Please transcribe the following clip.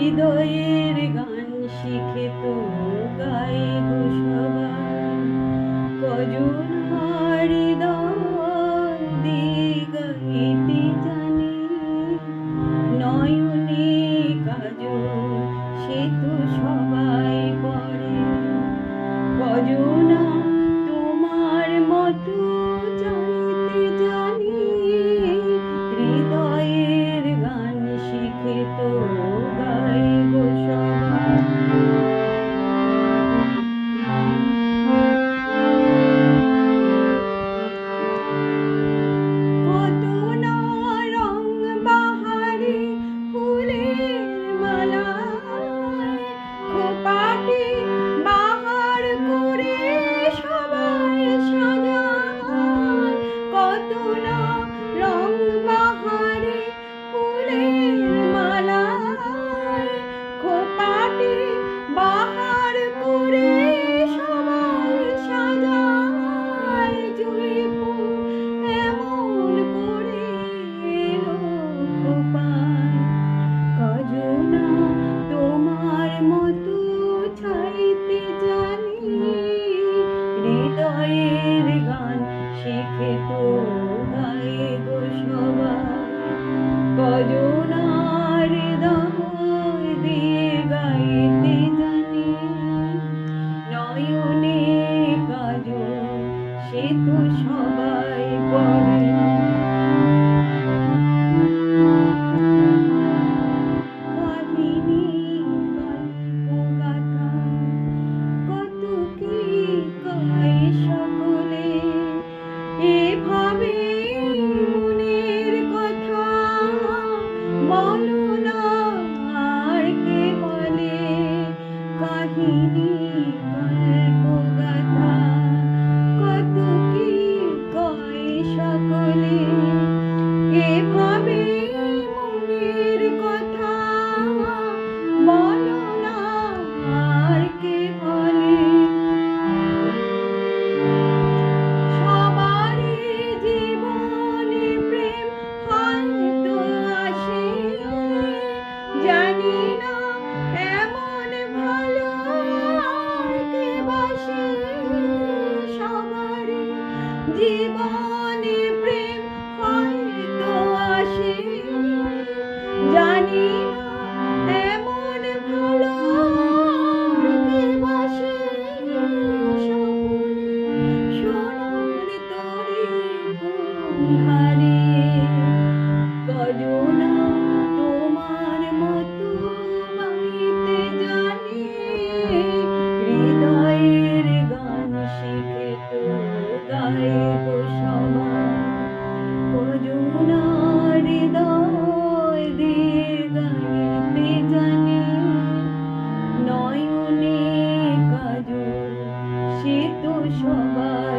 হৃদয়ের গান শিখে তো গাই গো সবাই কজন হৃদয় গাইতে জানে নয়নে কাজ সে তো সবাই পরে কজন tu nombre. সে তো সব জীবনে প্রেম জানি না shabbat